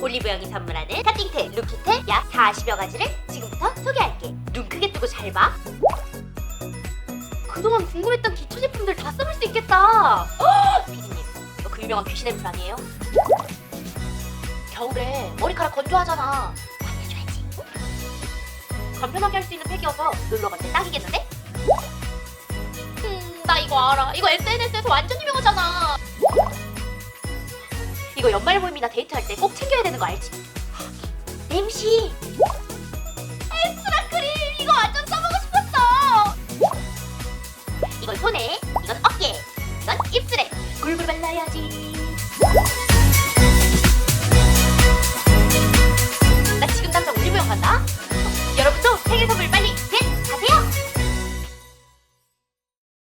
올리브 영이 선물하는 카팅템, 루키템 약 40여 가지를 지금부터 소개할게. 눈 크게 뜨고 잘 봐. 그동안 궁금했던 기초 제품들 다 써볼 수 있겠다. 어! 피디님, 이거 그 유명한 귀신 앰플 아니에요? 겨울에 머리카락 건조하잖아. 많이 해줘야지. 간편하게 할 수 있는 팩이어서 놀러 갈 때 딱이겠는데? 음, 나 이거 알아. 이거 SNS에서 완전 유명하잖아. 이거 연말 모임이나 데이트할 때 꼭 챙겨야 되는 거 알지? 냄시 에스라 크림! 이거 완전 써보고 싶었어! 이걸 손에 이건 어깨 이건 입술에 골고루 발라야지.